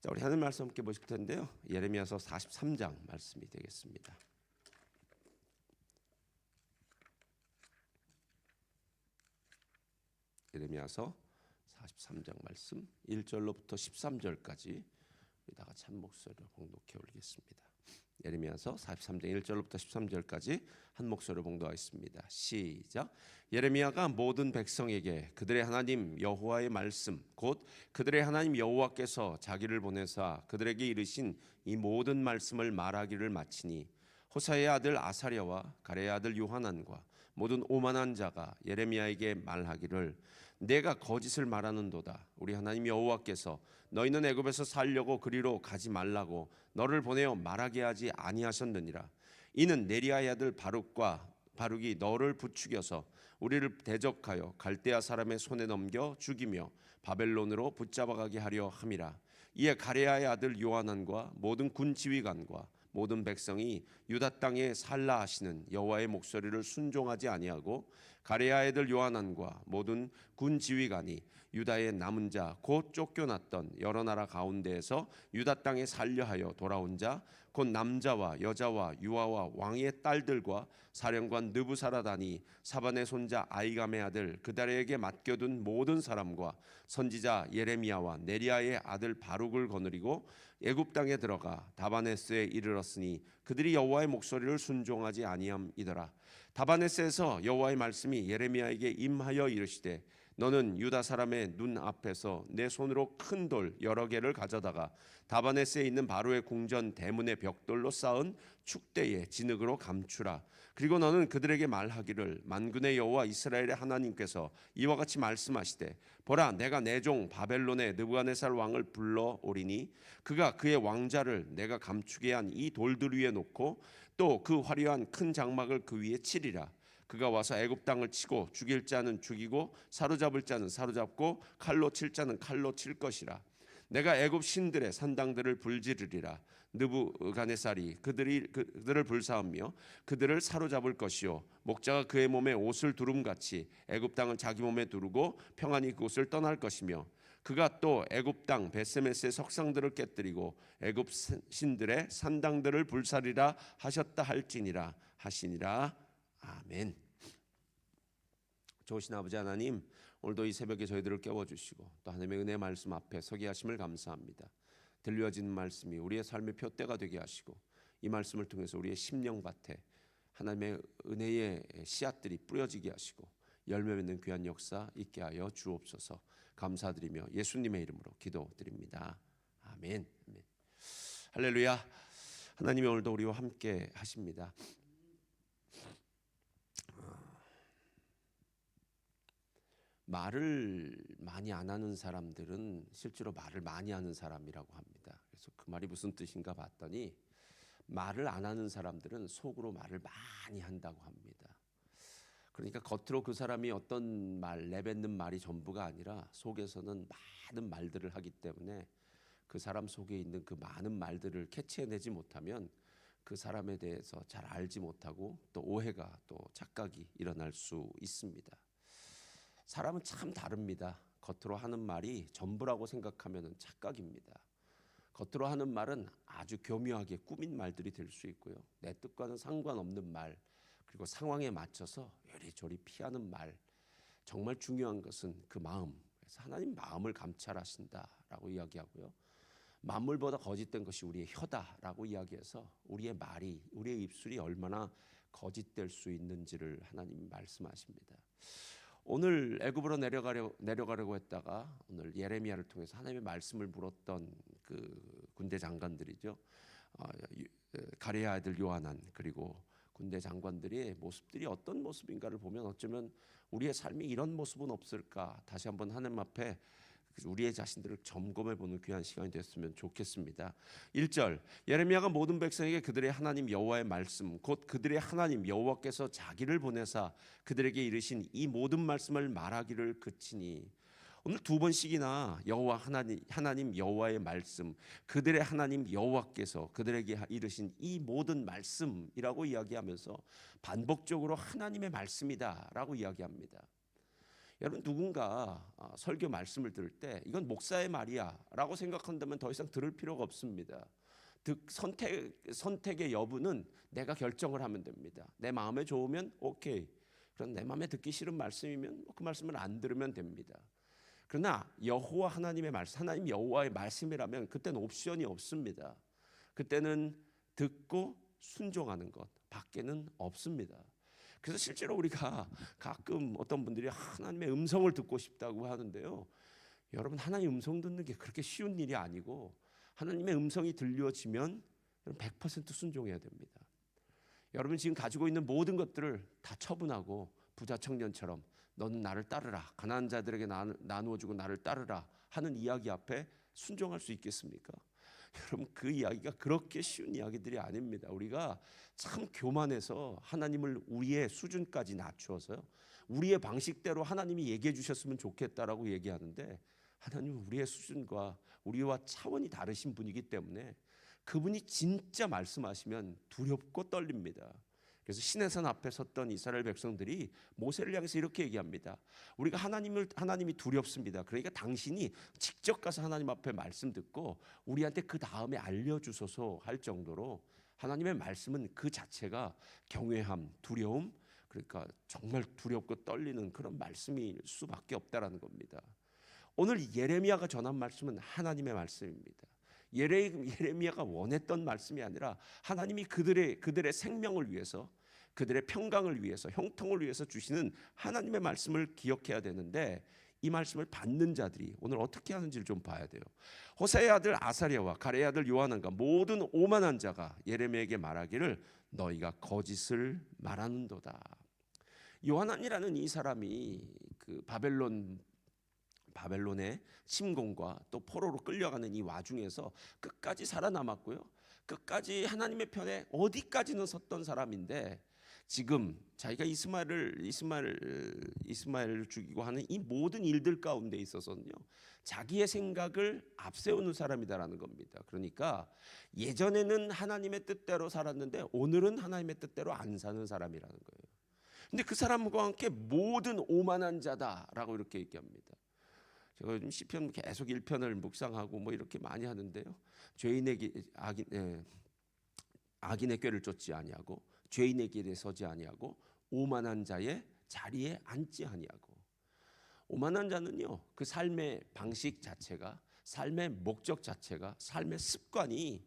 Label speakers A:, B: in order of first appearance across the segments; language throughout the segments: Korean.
A: 자, 우리 하늘 말씀 함께 보실 텐데요. 예레미야서 43장 말씀이 되겠습니다. 예레미야서 43장 말씀 1절로부터 13절까지 우리 다 같이 한 목소리로 봉독해 올리겠습니다. 예레미야서 43장 1절로부터 13절까지 한 목소리로 봉독하겠습니다. 시작. 예레미야가 모든 백성에게 그들의 하나님 여호와의 말씀 곧 그들의 하나님 여호와께서 자기를 보내사 그들에게 이르신 이 모든 말씀을 말하기를 마치니 호사의 아들 아사랴와 가레의 아들 요하난과 모든 오만한 자가 예레미야에게 말하기를 내가 거짓을 말하는도다. 우리 하나님 여호와께서 너희는 애굽에서 살려고 그리로 가지 말라고 너를 보내어 말하게 하지 아니하셨느니라. 이는 네리아의 아들 바룩과 바룩이 너를 부추겨서 우리를 대적하여 갈대아 사람의 손에 넘겨 죽이며 바벨론으로 붙잡아가게 하려 함이라. 이에 가레아의 아들 요하난과 모든 군 지휘관과 모든 백성이 유다 땅에 살라 하시는 여호와의 목소리를 순종하지 아니하고 가레아 애들 요하난과 모든 군 지휘관이 유다의 남은 자 곧 쫓겨났던 여러 나라 가운데에서 유다 땅에 살려하여 돌아온 자 곧 남자와 여자와 유아와 왕의 딸들과 사령관 느부사라다니 사반의 손자 아이감의 아들 그다리에게 맡겨둔 모든 사람과 선지자 예레미야와 네리아의 아들 바룩을 거느리고 애굽 땅에 들어가 다바네스에 이르렀으니 그들이 여호와의 목소리를 순종하지 아니함이더라. 다바네스에서 여호와의 말씀이 예레미야에게 임하여 이르시되 너는 유다 사람의 눈 앞에서 내 손으로 큰 돌 여러 개를 가져다가 다바네스에 있는 바로의 궁전 대문의 벽돌로 쌓은 축대의 진흙으로 감추라. 그리고 너는 그들에게 말하기를 만군의 여호와 이스라엘의 하나님께서 이와 같이 말씀하시되 보라 내가 내 종 바벨론의 느부갓네살 왕을 불러 오리니 그가 그의 왕자를 내가 감추게 한 이 돌들 위에 놓고 또 그 화려한 큰 장막을 그 위에 치리라. 그가 와서 애굽 땅을 치고 죽일 자는 죽이고 사로잡을 자는 사로잡고 칼로 칠 자는 칼로 칠 것이라. 내가 애굽 신들의 산당들을 불지르리라. 느부갓네살이 그들이 그들을 불사하며 그들을 사로잡을 것이요 목자가 그의 몸에 옷을 두름 같이 애굽 땅을 자기 몸에 두르고 평안히 그곳을 떠날 것이며 그가 또 애굽 땅 베세메스의 석상들을 깨뜨리고 애굽 신들의 산당들을 불사리라 하셨다 할지니라 하시니라 아멘. 좋으신 아버지 하나님, 오늘도 이 새벽에 저희들을 깨워주시고 또 하나님의 은혜 말씀 앞에 서게 하심을 감사합니다. 들려지는 말씀이 우리의 삶의 표대가 되게 하시고 이 말씀을 통해서 우리의 심령밭에 하나님의 은혜의 씨앗들이 뿌려지게 하시고 열매 맺는 귀한 역사 있게 하여 주옵소서 감사드리며 예수님의 이름으로 기도드립니다. 아멘. 아멘. 할렐루야. 하나님이 오늘도 우리와 함께 하십니다. 말을 많이 안 하는 사람들은 실제로 말을 많이 하는 사람이라고 합니다. 그래서 그 말이 무슨 뜻인가 봤더니 말을 안 하는 사람들은 속으로 말을 많이 한다고 합니다. 그러니까 겉으로 그 사람이 어떤 말 내뱉는 말이 전부가 아니라 속에서는 많은 말들을 하기 때문에 그 사람 속에 있는 그 많은 말들을 캐치해내지 못하면 그 사람에 대해서 잘 알지 못하고 또 오해가 또 착각이 일어날 수 있습니다. 사람은 참 다릅니다. 겉으로 하는 말이 전부라고 생각하면 착각입니다. 겉으로 하는 말은 아주 교묘하게 꾸민 말들이 될 수 있고요. 내 뜻과는 상관없는 말, 그리고 상황에 맞춰서 요리조리 피하는 말. 정말 중요한 것은 그 마음. 그래서 하나님 마음을 감찰하신다라고 이야기하고요. 만물보다 거짓된 것이 우리의 혀다라고 이야기해서 우리의 말이, 우리의 입술이 얼마나 거짓될 수 있는지를 하나님 말씀하십니다. 오늘 애굽으로 내려가려 내려가려고 했다가 오늘 예레미야를 통해서 하나님의 말씀을 물었던 그 군대 장관들이죠. 어, 가레야 아들 요하난 그리고 군대 장관들의 모습들이 어떤 모습인가를 보면 어쩌면 우리의 삶이 이런 모습은 없을까 다시 한번 하나님 앞에 우리의 자신들을 점검해 보는 귀한 시간이 됐으면 좋겠습니다. 1절 예레미야가 모든 백성에게 그들의 하나님 여호와의 말씀 곧 그들의 하나님 여호와께서 자기를 보내사 그들에게 이르신 이 모든 말씀을 말하기를 그치니 오늘 두 번씩이나 여호와 하나님 하나님 여호와의 말씀 그들의 하나님 여호와께서 그들에게 이르신 이 모든 말씀이라고 이야기하면서 반복적으로 하나님의 말씀이다라고 이야기합니다. 여러분 누군가 아, 설교 말씀을 들을 때 이건 목사의 말이야라고 생각한다면 더 이상 들을 필요가 없습니다. 득 선택 선택의 여부는 내가 결정을 하면 됩니다. 내 마음에 좋으면 오케이. 그럼 내 마음에 듣기 싫은 말씀이면 뭐그 말씀을 안 들으면 됩니다. 그러나 여호와 하나님의 말씀, 하나님 여호와의 말씀이라면 그때는 옵션이 없습니다. 그때는 듣고 순종하는 것 밖에는 없습니다. 그래서 실제로 우리가 가끔 어떤 분들이 하나님의 음성을 듣고 싶다고 하는데요. 여러분 하나님 음성 듣는 게 그렇게 쉬운 일이 아니고 하나님의 음성이 들려지면 100% 순종해야 됩니다. 여러분 지금 가지고 있는 모든 것들을 다 처분하고 부자 청년처럼 너는 나를 따르라 가난한 자들에게 나, 나누어 주고 나를 따르라 하는 이야기 앞에 순종할 수 있겠습니까? 여러분 그 이야기가 그렇게 쉬운 이야기들이 아닙니다. 우리가 참 교만해서 하나님을 우리의 수준까지 낮추어서요. 우리의 방식대로 하나님이 얘기해 주셨으면 좋겠다라고 얘기하는데 하나님은 우리의 수준과 우리와 차원이 다르신 분이기 때문에 그분이 진짜 말씀하시면 두렵고 떨립니다. 그래서 시내산 앞에 섰던 이스라엘 백성들이 모세를 향해서 이렇게 얘기합니다. 우리가 하나님을 하나님이 두렵습니다. 그러니까 당신이 직접 가서 하나님 앞에 말씀 듣고 우리한테 그 다음에 알려 주소서 할 정도로 하나님의 말씀은 그 자체가 경외함, 두려움, 그러니까 정말 두렵고 떨리는 그런 말씀일 수밖에 없다라는 겁니다. 오늘 예레미야가 전한 말씀은 하나님의 말씀입니다. 예레, 예레미야가 원했던 말씀이 아니라 하나님이 그들의 그들의 생명을 위해서 그들의 평강을 위해서 형통을 위해서 주시는 하나님의 말씀을 기억해야 되는데 이 말씀을 받는 자들이 오늘 어떻게 하는지를 좀 봐야 돼요. 호세의 아들 아사랴와 가레의 아들 요하난과 모든 오만한 자가 예레미야에게 말하기를 너희가 거짓을 말하는도다. 요하난이라는 이 사람이 그 바벨론 바벨론의 침공과 또 포로로 끌려가는 이 와중에서 끝까지 살아남았고요. 끝까지 하나님의 편에 어디까지는 섰던 사람인데 지금 자기가 이스마엘을 이스마엘 이스마엘을 죽이고 하는 이 모든 일들 가운데 있어서는요. 자기의 생각을 앞세우는 사람이다라는 겁니다. 그러니까 예전에는 하나님의 뜻대로 살았는데 오늘은 하나님의 뜻대로 안 사는 사람이라는 거예요. 근데 그 사람과 함께 모든 오만한 자다라고 이렇게 얘기합니다. 제가 요즘 시편 계속 1편을 묵상하고 뭐 이렇게 많이 하는데요. 죄인에게 악인 예, 악인의 꾀를 쫓지 아니하고 죄인의 길에 서지 아니하고 오만한 자의 자리에 앉지 아니하고 오만한 자는요. 그 삶의 방식 자체가 삶의 목적 자체가 삶의 습관이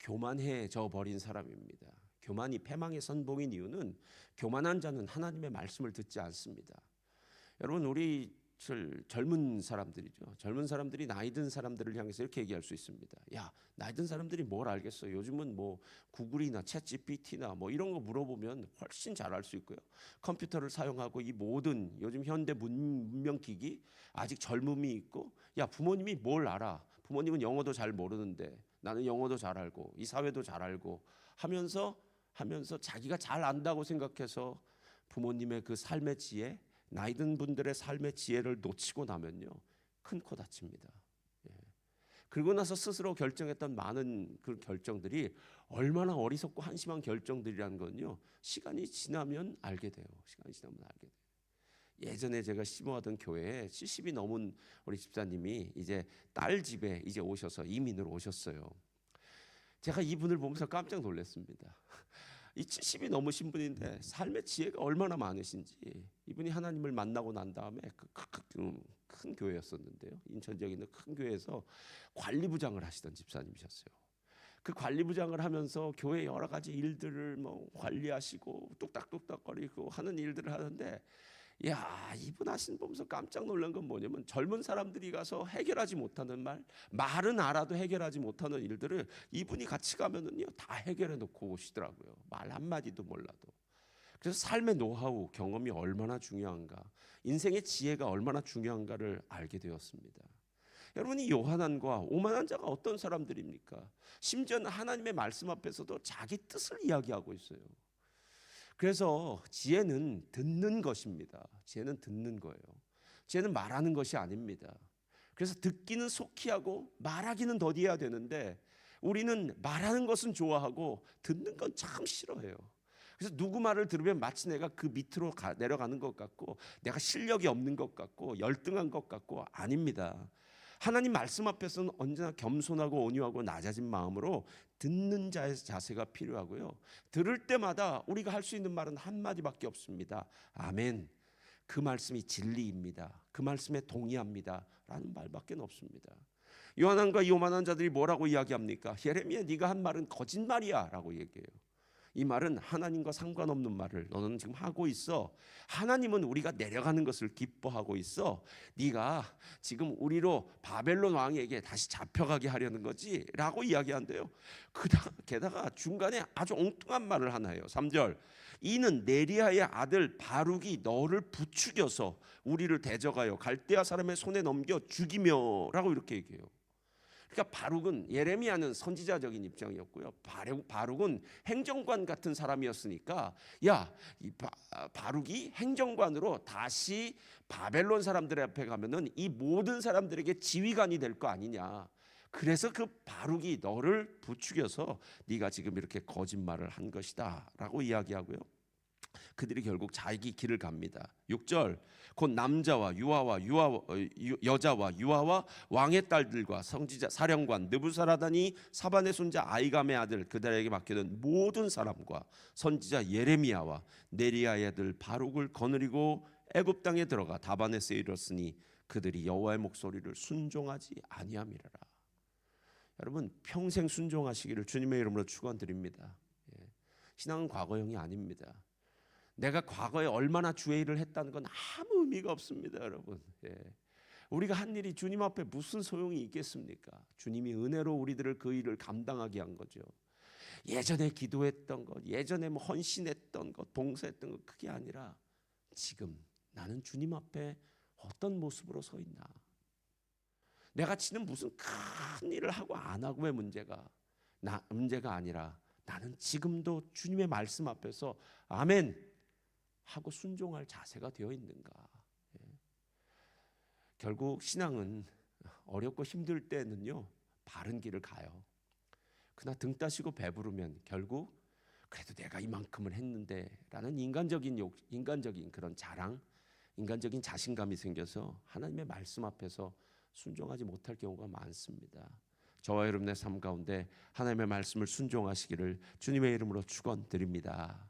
A: 교만해져 버린 사람입니다. 교만이 패망의 선봉인 이유는 교만한 자는 하나님의 말씀을 듣지 않습니다. 여러분 우리 젊은 사람들이죠. 젊은 사람들이 나이 든 사람들을 향해서 이렇게 얘기할 수 있습니다. 야, 나이 든 사람들이 뭘 알겠어? 요즘은 뭐 구글이나 챗GPT나 뭐 이런 거 물어보면 훨씬 잘 알 수 있고요. 컴퓨터를 사용하고 이 모든 요즘 현대 문명 기기 아직 젊음이 있고 야, 부모님이 뭘 알아? 부모님은 영어도 잘 모르는데 나는 영어도 잘 알고 이 사회도 잘 알고 하면서 하면서 자기가 잘 안다고 생각해서 부모님의 그 삶의 지혜 나이 든 분들의 삶의 지혜를 놓치고 나면요 큰 코 다칩니다. 예. 그리고 나서 스스로 결정했던 많은 그 결정들이 얼마나 어리석고 한심한 결정들이라는 건요 시간이 지나면 알게 돼요. 시간이 지나면 알게 돼요. 예전에 제가 심어하던 교회에 70이 넘은 우리 집사님이 이제 딸 집에 이제 오셔서 이민으로 오셨어요. 제가 이분을 보면서 깜짝 놀랐습니다. 이 70이 넘으신 분인데 삶의 지혜가 얼마나 많으신지 이분이 하나님을 만나고 난 다음에 그큰 그, 교회였었는데요. 인천 지역에 있는 큰 교회에서 관리부장을 하시던 집사님이셨어요. 그 관리부장을 하면서 교회 여러 가지 일들을 뭐 관리하시고 뚝딱뚝딱 거리고 하는 일들을 하는데 야 이분 하신 보면서 깜짝 놀란 건 뭐냐면 젊은 사람들이 가서 해결하지 못하는 말 말은 알아도 해결하지 못하는 일들을 이분이 같이 가면은요 다 해결해 놓고 오시더라고요. 말 한마디도 몰라도. 그래서 삶의 노하우 경험이 얼마나 중요한가 인생의 지혜가 얼마나 중요한가를 알게 되었습니다. 여러분이 요한한과 오만한 자가 어떤 사람들입니까? 심지어는 하나님의 말씀 앞에서도 자기 뜻을 이야기하고 있어요 그래서 지혜는 듣는 것입니다. 지혜는 듣는 거예요. 지혜는 말하는 것이 아닙니다. 그래서 듣기는 속히 하고 말하기는 더디해야 되는데 우리는 말하는 것은 좋아하고 듣는 건 참 싫어해요. 그래서 누구 말을 들으면 마치 내가 그 밑으로 가, 내려가는 것 같고 내가 실력이 없는 것 같고 열등한 것 같고 아닙니다. 하나님 말씀 앞에서는 언제나 겸손하고 온유하고 낮아진 마음으로 듣는 자의 자세가 필요하고요. 들을 때마다 우리가 할 수 있는 말은 한 마디밖에 없습니다. 아멘. 그 말씀이 진리입니다. 그 말씀에 동의합니다 라는 말밖에 없습니다. 요한한과 요만한 자들이 뭐라고 이야기합니까? 예레미야 네가 한 말은 거짓말이야 라고 얘기해요. 이 말은 하나님과 상관없는 말을 너는 지금 하고 있어. 하나님은 우리가 내려가는 것을 기뻐하고 있어. 네가 지금 우리로 바벨론 왕에게 다시 잡혀가게 하려는 거지라고 이야기한대요. 그다 게다가 중간에 아주 엉뚱한 말을 하나 해요. 3절. 이는 네리아의 아들 바룩이 너를 부추겨서 우리를 대적하여 갈대아 사람의 손에 넘겨 죽이며라고 이렇게 얘기해요. 그러니까 바룩은 예레미야는 선지자적인 입장이었고요. 바룩, 바룩은 행정관 같은 사람이었으니까 야, 이 바, 바룩이 행정관으로 다시 바벨론 사람들 앞에 가면은 이 모든 사람들에게 지휘관이 될 거 아니냐. 그래서 그 바룩이 너를 부추겨서 네가 지금 이렇게 거짓말을 한 것이다라고 이야기하고요. 그들이 결국 자기 길을 갑니다. 6절 곧 남자와 유아와 유아 어, 유- 여자와 유아와 왕의 딸들과 성지자 사령관 느부사라단이 사반의 손자 아이감의 아들 그들에게 맡겨둔 모든 사람과 선지자 예레미야와 네리아의 아들 바룩을 거느리고 애굽 땅에 들어가 다반에서 이르렀으니 그들이 여호와의 목소리를 순종하지 아니함이라. 여러분 평생 순종하시기를 주님의 이름으로 축원드립니다. 예. 신앙은 과거형이 아닙니다. 내가 과거에 얼마나 주의 일을 했다는 건 아무 의미가 없습니다, 여러분. 예. 우리가 한 일이 주님 앞에 무슨 소용이 있겠습니까? 주님이 은혜로 우리들을 그 일을 감당하게 한 거죠. 예전에 기도했던 것, 예전에 뭐 헌신했던 것, 봉사했던 것 그게 아니라 지금 나는 주님 앞에 어떤 모습으로 서 있나? 내가 치는 무슨 큰 일을 하고 안 하고의 문제가 나 문제가 아니라 나는 지금도 주님의 말씀 앞에서 아멘 하고 순종할 자세가 되어 있는가? 예. 결국 신앙은 어렵고 힘들 때는요 바른 길을 가요. 그러나 등 따시고 배부르면 결국 그래도 내가 이만큼을 했는데라는 인간적인 욕, 인간적인 그런 자랑, 인간적인 자신감이 생겨서 하나님의 말씀 앞에서 순종하지 못할 경우가 많습니다. 저와 여러분의 삶 가운데 하나님의 말씀을 순종하시기를 주님의 이름으로 축원드립니다.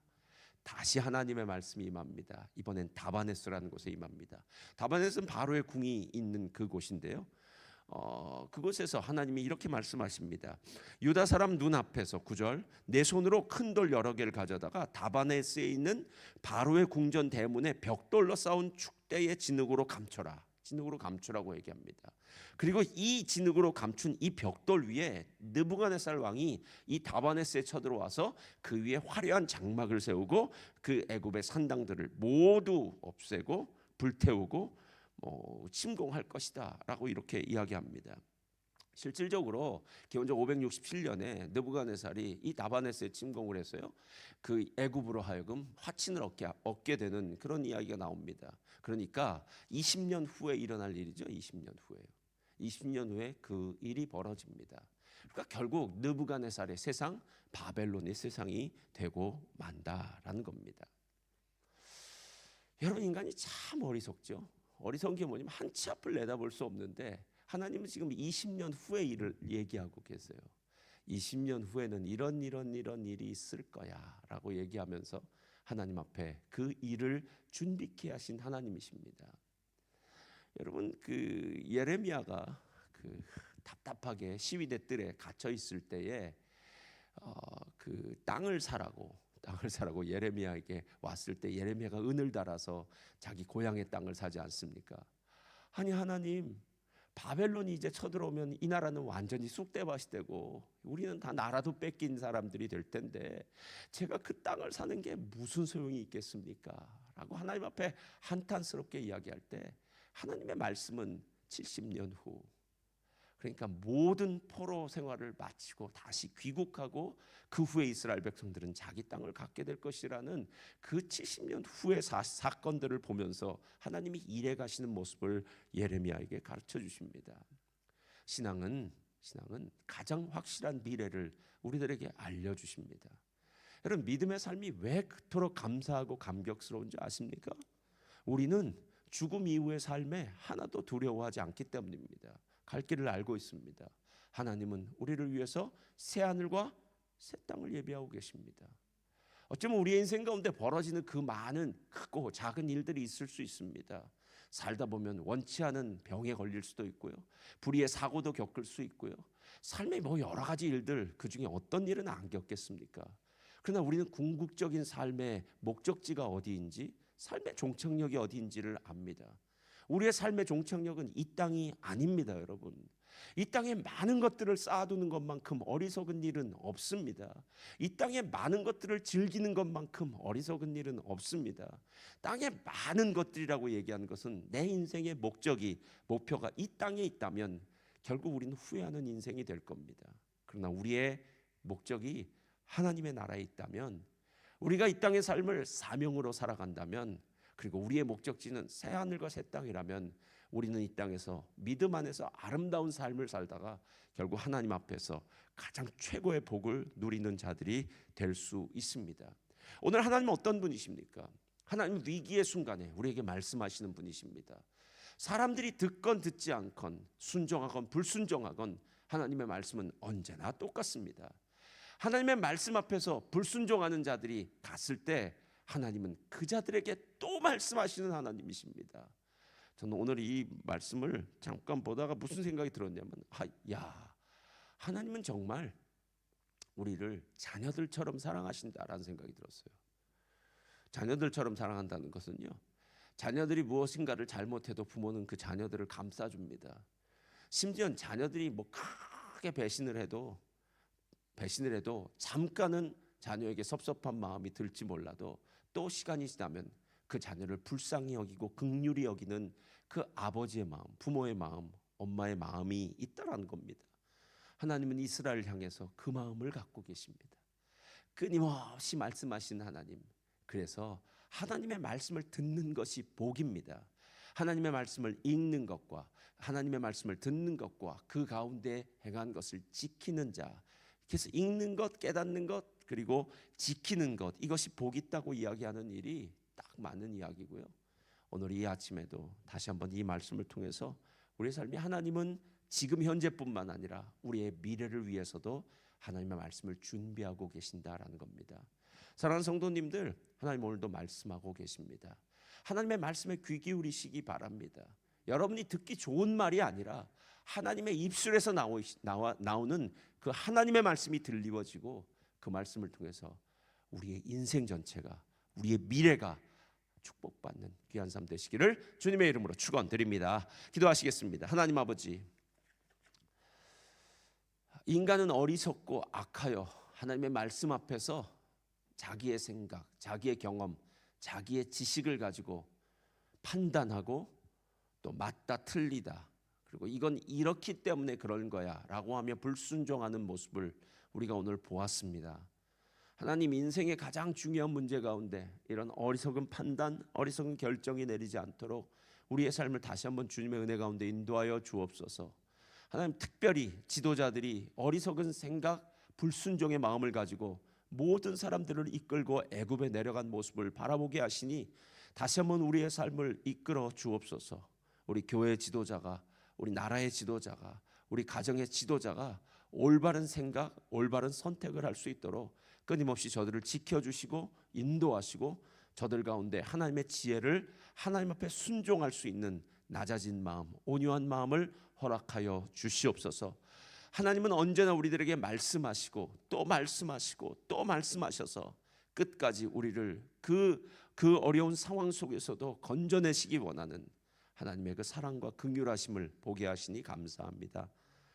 A: 다시 하나님의 말씀이 임합니다. 이번엔 다바네스라는 곳에 임합니다. 다바네스는 바로의 궁이 있는 그곳인데요. 어, 그곳에서 하나님이 이렇게 말씀하십니다. 유다 사람 눈 앞에서 구절 내 손으로 큰 돌 여러 개를 가져다가 다바네스에 있는 바로의 궁전 대문에 벽돌로 쌓은 축대의 진흙으로 감춰라. 진흙으로 감추라고 얘기합니다. 그리고 이 진흙으로 감춘 이 벽돌 위에 느부갓네살 왕이 이 다바네스에 쳐들어와서 그 위에 화려한 장막을 세우고 그 애굽의 산당들을 모두 없애고 불태우고 뭐 침공할 것이다라고 이렇게 이야기합니다. 실질적으로 기원전 567년에 느부갓네살이 이 다바네스에 침공을 해서요. 그 애굽으로 하여금 화친을 얻게 얻게 되는 그런 이야기가 나옵니다. 그러니까 20년 후에 일어날 일이죠. 20년 후에요. 20년 후에 그 일이 벌어집니다. 그러니까 결국 느부갓네살의 세상 바벨론의 세상이 되고 만다라는 겁니다. 여러분 인간이 참 어리석죠. 어리석은 게 뭐냐면 한치 앞을 내다볼 수 없는데 하나님은 지금 20년 후의 일을 얘기하고 계세요. 20년 후에는 이런 이런 이런 일이 있을 거야라고 얘기하면서 하나님 앞에 그 일을 준비케 하신 하나님이십니다. 여러분 그 예레미야가 그 답답하게 시위대 뜰에 갇혀 있을 때에 어, 그 땅을 사라고 땅을 사라고 예레미야에게 왔을 때 예레미야가 은을 달아서 자기 고향의 땅을 사지 않습니까? 아니 하나님 바벨론이 이제 쳐들어오면 이 나라는 완전히 쑥대밭이 되고 우리는 다 나라도 뺏긴 사람들이 될 텐데 제가 그 땅을 사는 게 무슨 소용이 있겠습니까? 라고 하나님 앞에 한탄스럽게 이야기할 때 하나님의 말씀은 70년 후 그러니까 모든 포로 생활을 마치고 다시 귀국하고 그 후에 이스라엘 백성들은 자기 땅을 갖게 될 것이라는 그 70년 후의 사, 사건들을 보면서 하나님이 일해 가시는 모습을 예레미야에게 가르쳐 주십니다. 신앙은 신앙은 가장 확실한 미래를 우리들에게 알려 주십니다. 여러분 믿음의 삶이 왜 그토록 감사하고 감격스러운지 아십니까? 우리는 죽음 이후의 삶에 하나도 두려워하지 않기 때문입니다. 갈 길을 알고 있습니다. 하나님은 우리를 위해서 새 하늘과 새 땅을 예비하고 계십니다. 어쩌면 우리의 인생 가운데 벌어지는 그 많은 크고 작은 일들이 있을 수 있습니다. 살다 보면 원치 않은 병에 걸릴 수도 있고요. 불의의 사고도 겪을 수 있고요. 삶의 뭐 여러 가지 일들 그 중에 어떤 일은 안 겪겠습니까? 그러나 우리는 궁극적인 삶의 목적지가 어디인지 삶의 종착역이 어디인지를 압니다. 우리의 삶의 종착역은 이 땅이 아닙니다, 여러분. 이 땅에 많은 것들을 쌓아두는 것만큼 어리석은 일은 없습니다. 이 땅에 많은 것들을 즐기는 것만큼 어리석은 일은 없습니다. 땅에 많은 것들이라고 얘기하는 것은 내 인생의 목적이 목표가 이 땅에 있다면 결국 우리는 후회하는 인생이 될 겁니다. 그러나 우리의 목적이 하나님의 나라에 있다면 우리가 이 땅의 삶을 사명으로 살아간다면 그리고 우리의 목적지는 새 하늘과 새 땅이라면 우리는 이 땅에서 믿음 안에서 아름다운 삶을 살다가 결국 하나님 앞에서 가장 최고의 복을 누리는 자들이 될 수 있습니다. 오늘 하나님은 어떤 분이십니까? 하나님 위기의 순간에 우리에게 말씀하시는 분이십니다. 사람들이 듣건 듣지 않건 순종하건 불순종하건 하나님의 말씀은 언제나 똑같습니다. 하나님의 말씀 앞에서 불순종하는 자들이 갔을 때 하나님은 그 자들에게 또 말씀하시는 하나님이십니다. 저는 오늘 이 말씀을 잠깐 보다가 무슨 생각이 들었냐면 아, 야 하나님은 정말 우리를 자녀들처럼 사랑하신다라는 생각이 들었어요. 자녀들처럼 사랑한다는 것은요. 자녀들이 무엇인가를 잘못해도 부모는 그 자녀들을 감싸줍니다. 심지어 자녀들이 뭐 크게 배신을 해도 배신을 해도 잠깐은 자녀에게 섭섭한 마음이 들지 몰라도 또 시간이 지나면 그 자녀를 불쌍히 여기고 극률이 여기는 그 아버지의 마음, 부모의 마음, 엄마의 마음이 있다라는 겁니다. 하나님은 이스라엘 향해서 그 마음을 갖고 계십니다. 끊임없이 말씀하신 하나님. 그래서 하나님의 말씀을 듣는 것이 복입니다. 하나님의 말씀을 읽는 것과 하나님의 말씀을 듣는 것과 그 가운데 행한 것을 지키는 자. 그래서 읽는 것, 깨닫는 것, 그리고 지키는 것 이것이 복 있다고 이야기하는 일이 딱 맞는 이야기고요. 오늘 이 아침에도 다시 한번 이 말씀을 통해서 우리의 삶이 하나님은 지금 현재뿐만 아니라 우리의 미래를 위해서도 하나님의 말씀을 준비하고 계신다라는 겁니다. 사랑하는 성도님들, 하나님 오늘도 말씀하고 계십니다. 하나님의 말씀에 귀 기울이시기 바랍니다. 여러분이 듣기 좋은 말이 아니라 하나님의 입술에서 나오, 나와, 나오는 그 하나님의 말씀이 들리워지고 그 말씀을 통해서 우리의 인생 전체가 우리의 미래가 축복받는 귀한 삶 되시기를 주님의 이름으로 축원드립니다. 기도하시겠습니다. 하나님 아버지 인간은 어리석고 악하여 하나님의 말씀 앞에서 자기의 생각, 자기의 경험, 자기의 지식을 가지고 판단하고 또 맞다 틀리다 그리고 이건 이렇기 때문에 그런 거야라고 하며 불순종하는 모습을 우리가 오늘 보았습니다. 하나님 인생의 가장 중요한 문제 가운데 이런 어리석은 판단, 어리석은 결정이 내리지 않도록 우리의 삶을 다시 한번 주님의 은혜 가운데 인도하여 주옵소서. 하나님 특별히 지도자들이 어리석은 생각, 불순종의 마음을 가지고 모든 사람들을 이끌고 애굽에 내려간 모습을 바라보게 하시니 다시 한번 우리의 삶을 이끌어 주옵소서. 우리 교회 지도자가 우리 나라의 지도자가 우리 가정의 지도자가 올바른 생각, 올바른 선택을 할 수 있도록 끊임없이 저들을 지켜주시고 인도하시고 저들 가운데 하나님의 지혜를 하나님 앞에 순종할 수 있는 낮아진 마음, 온유한 마음을 허락하여 주시옵소서. 하나님은 언제나 우리들에게 말씀하시고 또 말씀하시고 또 말씀하셔서 끝까지 우리를 그, 그 어려운 상황 속에서도 건져내시기 원하는 하나님의 그 사랑과 긍휼하심을 보게 하시니 감사합니다.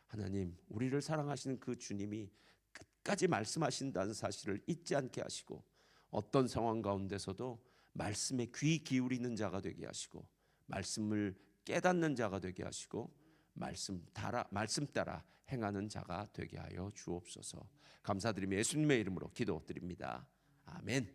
A: 하나님, 우리를 사랑하시는 그 주님이 끝까지 말씀하신다는 사실을 잊지 않게 하시고 어떤 상황 가운데서도 말씀에 귀 기울이는 자가 되게 하시고 말씀을 깨닫는 자가 되게 하시고 말씀 따라 말씀 따라 행하는 자가 되게 하여 주옵소서. 감사드리며 예수님의 이름으로 기도드립니다. 아멘.